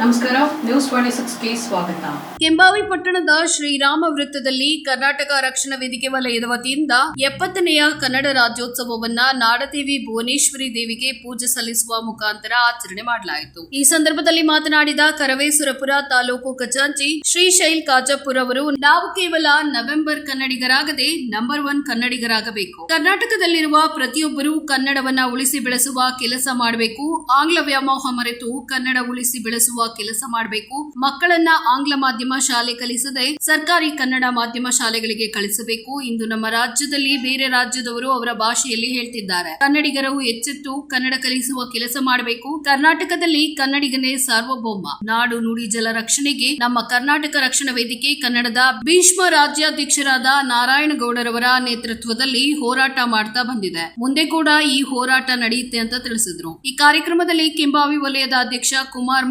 ನಮಸ್ಕಾರ news twenty ಸಿಕ್ಸ್ಗೆ ಸ್ವಾಗತ. ಕೆಂಬಾವಿ ಪಟ್ಟಣದ ಶ್ರೀರಾಮ ವೃತ್ತದಲ್ಲಿ ಕರ್ನಾಟಕ ರಕ್ಷಣಾ ವೇದಿಕೆ ವಲಯದ ವತಿಯಿಂದ ಎಪ್ಪತ್ತನೆಯ ಕನ್ನಡ ರಾಜ್ಯೋತ್ಸವವನ್ನ ನಾಡದೇವಿ ಭುವನೇಶ್ವರಿ ದೇವಿಗೆ ಪೂಜೆ ಸಲ್ಲಿಸುವ ಮುಖಾಂತರ ಆಚರಣೆ ಮಾಡಲಾಯಿತು. ಈ ಸಂದರ್ಭದಲ್ಲಿ ಮಾತನಾಡಿದ ಕರವೇಸುರಪುರ ತಾಲೂಕು ಖಜಾಂಚಿ ಶ್ರೀಶೈಲ್ ಕಾಜಪುರ್ ಅವರು, ನಾವು ಕೇವಲ ನವೆಂಬರ್ ಕನ್ನಡಿಗರಾಗದೆ ನಂಬರ್ ಒನ್ ಕನ್ನಡಿಗರಾಗಬೇಕು. ಕರ್ನಾಟಕದಲ್ಲಿರುವ ಪ್ರತಿಯೊಬ್ಬರೂ ಕನ್ನಡವನ್ನ ಉಳಿಸಿ ಬೆಳೆಸುವ ಕೆಲಸ ಮಾಡಬೇಕು. ಆಂಗ್ಲ ವ್ಯಾಮೋಹ ಮರೆತು ಕನ್ನಡ ಉಳಿಸಿ ಬೆಳೆಸುವ ಕೆಲಸ ಮಾಡಬೇಕು. ಮಕ್ಕಳನ್ನ ಆಂಗ್ಲ ಮಾಧ್ಯಮ ಶಾಲೆ ಕಲಿಸದೆ ಸರ್ಕಾರಿ ಕನ್ನಡ ಮಾಧ್ಯಮ ಶಾಲೆಗಳಿಗೆ ಕಳಿಸಬೇಕು. ಇಂದು ನಮ್ಮ ರಾಜ್ಯದಲ್ಲಿ ಬೇರೆ ರಾಜ್ಯದವರು ಅವರ ಭಾಷೆಯಲ್ಲಿ ಹೇಳ್ತಿದ್ದಾರೆ. ಕನ್ನಡಿಗರು ಎಚ್ಚೆತ್ತು ಕನ್ನಡ ಕಲಿಸುವ ಕೆಲಸ ಮಾಡಬೇಕು. ಕರ್ನಾಟಕದಲ್ಲಿ ಕನ್ನಡಿಗನೇ ಸಾರ್ವಭೌಮ. ನಾಡು ನುಡಿ ಜಲ ರಕ್ಷಣೆಗೆ ನಮ್ಮ ಕರ್ನಾಟಕ ರಕ್ಷಣಾ ವೇದಿಕೆ ಕನ್ನಡದ ಭೀಷ್ಮ ರಾಜ್ಯಾಧ್ಯಕ್ಷರಾದ ನಾರಾಯಣಗೌಡರವರ ನೇತೃತ್ವದಲ್ಲಿ ಹೋರಾಟ ಮಾಡ್ತಾ ಬಂದಿದೆ. ಮುಂದೆ ಕೂಡ ಈ ಹೋರಾಟ ನಡೆಯುತ್ತೆ ಅಂತ ತಿಳಿಸಿದ್ರು. ಈ ಕಾರ್ಯಕ್ರಮದಲ್ಲಿ ಕೆಂಬಾವಿ ವಲಯದ ಅಧ್ಯಕ್ಷ ಕುಮಾರ್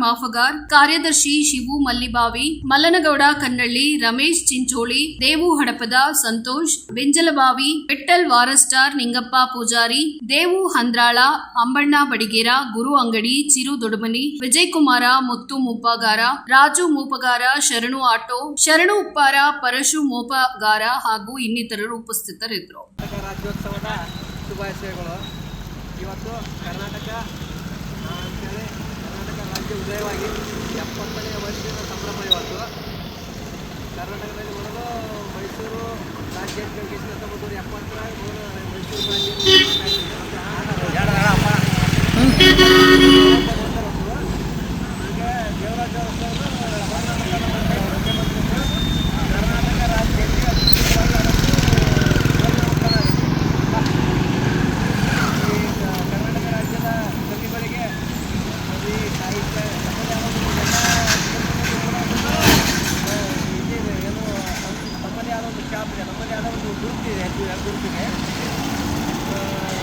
ಮಾಫಗಾರ್ ಕಾರ್ಯದರ್ಶಿ ಶಿವು ಮಲ್ಲಿಬಾವಿ, ಮಲ್ಲನಗೌಡ ಕನ್ನಳ್ಳಿ, ರಮೇಶ್ ಚಿಂಚೋಳಿ, ದೇವು ಹಡಪದ ಸಂತೋಷ್, ಬೆಂಜಲಬಾವಿ, ಬೆಟ್ಟಲ್ ವಾರಸ್ಟಾರ್ ನಿಂಗಪ್ಪ ಪೂಜಾರಿ, ದೇವು ಹಂದ್ರಾಳ, ಅಂಬಣ್ಣ ಬಡಿಗೇರ, ಗುರು ಅಂಗಡಿ, ಚಿರು ದೊಡಮನಿ ವಿಜಯ್ ಕುಮಾರ ಮುತ್ತು ಮೂಪಗಾರ, ರಾಜು ಮೂಪಗಾರ, ಶರಣು ಆಟೋ, ಶರಣು ಉಪ್ಪಾರ, ಪರಶು ಮೋಪಗಾರ ಹಾಗೂ ಇನ್ನಿತರರು ಉಪಸ್ಥಿತರಿದ್ದರು. ಶುಭಾಶಯಗಳು. ಇವತ್ತು ಕರ್ನಾಟಕ ರಾಜ್ಯ ಉದಯವಾಗಿ ಎಪ್ಪತ್ತನೇ ವರ್ಷದ ಸಂಭ್ರಮ ಇವತ್ತು. ಕರ್ನಾಟಕದಲ್ಲಿ ಮೊದಲು ಮೈಸೂರು ರಾಜ್ಯ ಹತ್ತೊಂಬತ್ತು ಎಪ್ಪತ್ತರ ಮೈಸೂರು ರಾಜ್ಯ ಈಗ ದೇವರಾಜ ಕರ್ನಾಟಕ ರಾಜ್ಯಕ್ಕೆ ಈ ಕರ್ನಾಟಕ ರಾಜ್ಯದ ಕವಿಗಳಿಗೆ ಕವಿ ಸಾಹಿತ್ಯ ನಮ್ಮದೇ ಆದ ಒಂದು ಎಲ್ಲ ಇದಿದೆ ಏನು ನಮ್ಮದೇ ಆದ ಒಂದು ಛಾಪ್ ಇದೆ ನಮ್ಮದೇ ಆದ ಒಂದು ಆ,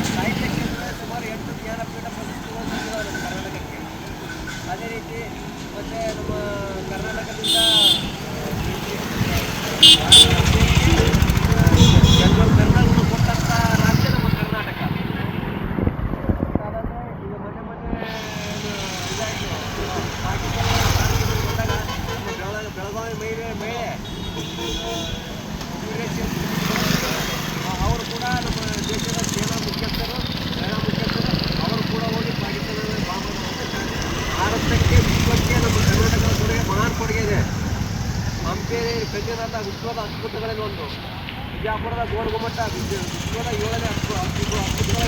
ಸಾಹಿತ್ಯಕ್ಕೆ ಸುಮಾರು ಎಂಟು ಜ್ಞಾನಪೀಠ ಪ್ರಶಸ್ತಿಗಳು ನಮ್ಮ ಕರ್ನಾಟಕಕ್ಕೆ. ಅದೇ ರೀತಿ ಮತ್ತು ನಮ್ಮ ಕರ್ನಾಟಕದಿಂದ ಜನರಲ್ ಕರ್ನಾಟಕ ಕೊಟ್ಟಂಥ ರಾಜ್ಯ ನಮ್ಮ ಕರ್ನಾಟಕ. ಅದಾದ್ರೆ ಈಗ ಮೊನ್ನೆ ಮೊನ್ನೆ ಇದಾಯಿತು. ಪಾಕಿಸ್ತಾನ ಬಂದಾಗ ಬೆಳಗಾವಿ ಮಹಿಳೆ ಮಹಿಳೆ ಅವರು ಕೂಡ ನಮ್ಮ ದೇಶದ ಸೇನಾ ಮುಖ್ಯಸ್ಥರು ಸೇನಾ ಮುಖ್ಯಸ್ಥರು, ಅವರು ಕೂಡ ಹೋಗಿ ಪಾಕಿಸ್ತಾನದ ಬಾಂಬನ್ನು ಭಾರತಕ್ಕೆ ವಿಶ್ವಕ್ಕೆ ನಮ್ಮ ಕರ್ನಾಟಕದ ಕೊಡುಗೆ ಮಹಾನ್ ಕೊಡುಗೆ ಇದೆ. ಹಂಪಿ ಕಂಜನಾಥ ವಿಶ್ವದ ಅದ್ಭುತಗಳಲ್ಲಿ ಒಂದು. ಬಿಜಾಪುರದ ಗೋಡ್ಗುಮಟ್ಟ ವಿಶ್ವ ವಿಶ್ವದ ಏಳನೇ ಅದ್ಭುತ ಅದ್ಭುತ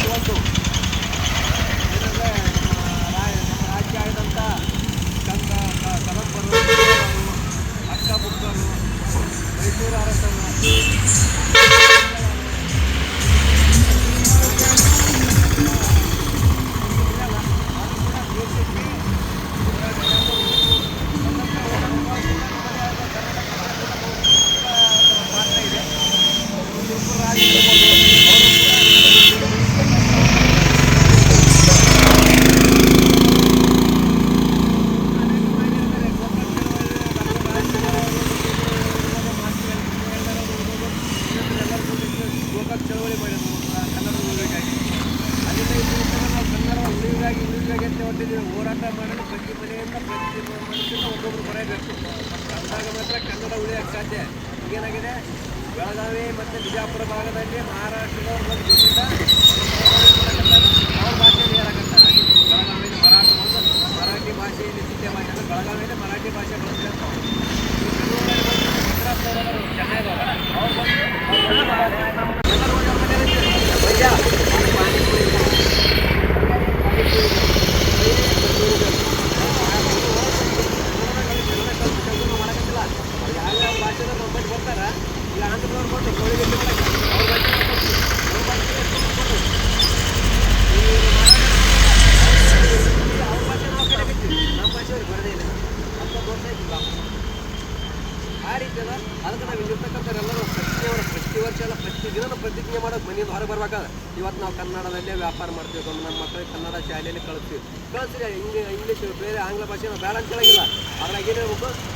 ಉಳಿಯೋಕ್ಕೆ ಸಾಧ್ಯ. ಈಗೇನಾಗಿದೆ? ಬೆಳಗಾವಿ ಮತ್ತು ಬಿಜಾಪುರ ಭಾಗದಲ್ಲಿ ಮಹಾರಾಷ್ಟ್ರದವ್ರು ಬಂದು ಅವ್ರ ಭಾಷೆಯಲ್ಲಿ ಹೇಳಕತ್ತಾರೆ. ಬೆಳಗಾವಿಯಲ್ಲಿ ಮರಾಠ ಮರಾಠಿ ಭಾಷೆಯಲ್ಲಿ ಸಿದ್ಧ ಭಾಷೆ ಅಂದರೆ ಬೆಳಗಾವಿಯಲ್ಲಿ ಮರಾಠಿ ಭಾಷೆ ಬಳಸ್ತಾರೆ ಗುಜರಾತ್ನವರು ಚೆನ್ನೈದವರು ಅವ್ರು ಬಂದು ಎಲ್ಲರೂ ಹೋಗಿ ಅವ್ರ ಮನೆಯಲ್ಲಿ ಇರ್ತಾರೆ. ಭಯ್ಯ, ಪಾನಿಪುರಿ ಯಾವ ಭಾಷೆದ ನಮ್ಮಲ್ಲಿ ಬರ್ತಾರ ಈಗ ಆಂಧ್ರದವ್ರು ಬಂದು ಕೋಳಿ ಗಟ್ಟಿ ಮಾಡಕ್ಕೆ ಅವ್ರ ಭಾಷೆ ನಮ್ಮ ಭಾಷೆ ಕೊಟ್ಟು ಈ ಅವ್ರ ಭಾಷೆ ನಾವು ಕಲಿಯಕತ್ತೀವಿ ನಮ್ಮ ಭಾಷೆ ಅವ್ರಿಗೆ ಬರದೇ ಇಲ್ಲ ಹತ್ತೊಂದು ವರ್ಷ ಆಯ್ತಿಲ್ಲ ಆ ರೀತಿ ಅದ ಅದಕ್ಕೆ ನಾವು ಇಲ್ಲಿರ್ತಕ್ಕಂಥವ್ರೆಲ್ಲರೂ ಪ್ರತಿಯೊಬ್ಬರು ಪ್ರತಿ ವರ್ಷ ಎಲ್ಲ ಪ್ರತಿ ದಿನ ಪ್ರತಿಜ್ಞೆ ಮಾಡೋಕೆ ಮನೆಯಿಂದ ಹೊರಗೆ ಬರ್ಬೇಕಾದ್ರೆ ಇವತ್ತು ನಾವು ಕನ್ನಡದಲ್ಲೇ ವ್ಯಾಪಾರ ಮಾಡ್ತೀವಿ ನಮ್ಮ ನಮ್ಮ ಮಕ್ಕಳಿಗೆ ಕನ್ನಡ ಶಾಲೆಯಲ್ಲಿ ಕಳಿಸ್ತೀವಿ. ಕಳಿಸ್ರಿ ಹಿಂಗೆ ಇಂಗ್ಲೀಷ್ ಬೇರೆ ಆಂಗ್ಲ ಭಾಷೆ ನಾವು ಬೇಡ ಅಂತ ಅದ್ರಾಗ ಏನು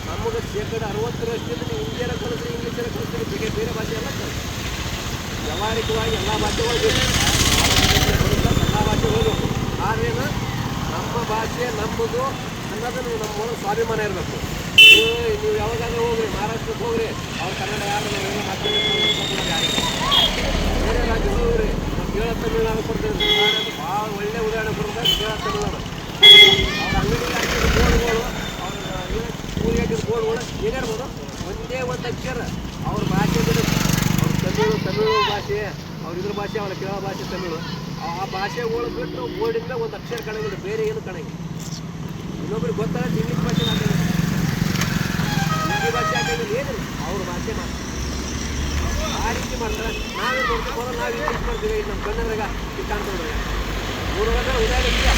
ನಮಗೆ ಶೇಕಡ ಅರವತ್ತರಷ್ಟಿಂದ ನೀವು ಹಿಂದಿಯನ್ನು ಕಳಿಸ್ರಿ ಇಂಗ್ಲೀಷರ ಕಲಿಸ್ರಿ ಬೇರೆ ಬೇರೆ ಭಾಷೆ ಎಲ್ಲ ಕಳಿಸ್ತೀವಿ ವ್ಯಾವಹಾರಿಕವಾಗಿ ಎಲ್ಲ ಭಾಷೆ ಬೇಕು ಎಲ್ಲ ಭಾಷೆ ಹೋಗ್ಬೇಕು. ಆದ್ರೇನು ನಮ್ಮ ಭಾಷೆ ನಮ್ಮದು ಅನ್ನೋದು ನಮ್ಮ ಒಳಗೆ ಸ್ವಾಭಿಮಾನ ಇರಬೇಕು. ನೀವು ನೀವು ಯಾವಾಗಾದ್ರೂ ಹೋಗ್ರಿ, ಮಹಾರಾಷ್ಟ್ರಕ್ಕೆ ಹೋಗ್ರಿ. ಅವ್ರು ಕನ್ನಡ ಯಾರು? ಮಾತಾಡಿ ಬೇರೆ ರಾಜ್ಯದವರು ಕೇರಳ ತಮಿಳ್ನಾಡು ಕೊಡ್ತಾರೆ ಭಾಳ ಒಳ್ಳೆ ಉದಾಹರಣೆ ಕೊಡ್ತಾರೆ ಕೇರಳ ತಮಿಳ್ನಾಡು ಅವ್ರ ಅಂಗಡಿ ಹಾಕಿದ ಬೋರ್ಡ್ಗಳು ಅವ್ರ ಸ್ಕೂಲ್ ಹಾಕಿದ ಬೋರ್ಡ್ಗಳು ಏನಿರ್ಬೋದು ಒಂದೇ ಒಂದು ಅಕ್ಷರ ಅವ್ರ ಭಾಷೆ ಅವ್ರ ತಮಿಳು ತಮಿಳು ಭಾಷೆ ಅವ್ರ ಇದ್ರ ಭಾಷೆ ಅವರ ಕೇರಳ ಭಾಷೆ ತಮಿಳು ಆ ಭಾಷೆ ಭಾಷೆಗಳು ಬಿಟ್ಟು ಬೋರ್ಡಿಂದ ಒಂದು ಅಕ್ಷರ ಕಾಣಂಗಿಲ್ಲ ಬೇರೆ ಏನು ಕಾಣಂಗಿಲ್ಲ ಇನ್ನೊಬ್ರಿಗೆ ಗೊತ್ತಾಗ ಇಂಗ್ಲೀಷ್ ಭಾಷೆ ಹಾಕಿಲ್ಲ ಹಿಂದಿ ಭಾಷೆ ಹಾಕಿದ್ರೆ ಏನಿಲ್ಲ ಅವ್ರ ಭಾಷೆ ಮಾತ್ರ ಮಾಡ್ತಾರೆ ನಾವೇ ನಾವು ಮಾಡ್ತೀವಿ ನಮ್ಮ ಕನ್ನಡದಾಗ ಈಗ ಕಾಣ್ಕೊಂಡ್ರೆ ಮೂರು ವರ್ಷ ಉದಾಹರಣೆ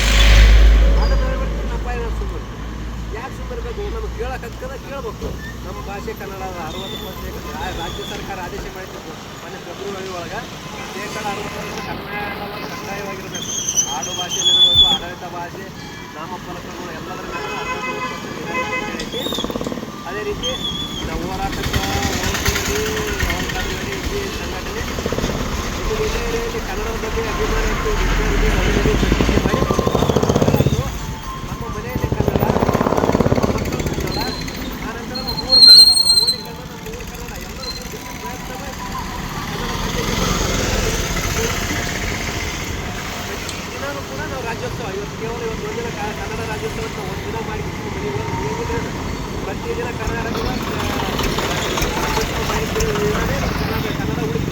ಅದನ್ನು ಬರ್ತೀವಿ ನಮ್ಮ ಯಾಕೆ ಸುಮ್ಮರ್ಬೇಕು ಇರಬೇಕು? ನಮ್ಗೆ ಕೇಳಕ್ಕೆ ಹಕ್ಕದ ಕೇಳಬೇಕು. ನಮ್ಮ ಭಾಷೆ ಕನ್ನಡ ಅದ. ಅರವತ್ತು ಪರ್ಸೆಂಟ್ ರಾಜ್ಯ ಸರ್ಕಾರ ಆದೇಶ ಮಾಡಿತ್ತು ಫೆಬ್ರವರಿ ಒಳಗೆ ಶೇಕಡ ಅರವತ್ತು ಪರ್ಸೆಂಟ್ ಕನ್ನಡ ಕಡ್ಡಾಯವಾಗಿರಬೇಕು. ಆಡು ಭಾಷೆಯಲ್ಲಿರಬೇಕು ಆಡಳಿತ ಭಾಷೆ, ನಾಮಫಲಕಗಳು ಎಲ್ಲದರ ಅರವತ್ತು ಪರ್ಸೆಂಟ್ ಅದೇ ರೀತಿ ನಾವು ಹೋರಾಟಕ್ಕೆ ಹೋಗ್ತೀವಿ ಯಾವಾಗಾದ್ರೂ ನಡೆಯುತ್ತೆ ಸಂಘಟನೆ ಇದು ವಿಜಯದಲ್ಲಿ ಕನ್ನಡದ ಬಗ್ಗೆ ಅಭಿಮಾನ ಇತ್ತು ವಿಜ್ಞಾನಿಗೆ ಮನೆಯಲ್ಲಿ ನಮ್ಮ ಮನೆಯಲ್ಲಿ ಕನ್ನಡ ಕನ್ನಡ ಊರು ಕನ್ನಡ ನಮ್ಮ ಊರಿನ ಕನ್ನಡ, ಎಲ್ಲರೂ ಪ್ರಯತ್ನ ಮಾಡಿ ಕನ್ನಡ ಕೂಡ ನಾವು ರಾಜ್ಯೋತ್ಸವ, ಇವತ್ತು ಕೇವಲ ಇವತ್ತು ಕನ್ನಡ ರಾಜ್ಯೋತ್ಸವ ಅಂತ ಒಂದು ದಿನ ಮಾಡಿ ಪ್ರತಿದಿನ ಕನ್ನಡ ರಾಜ್ಯೋತ್ಸವ ಕನ್ನಡ ಕನ್ನಡ ಉಳಿತು.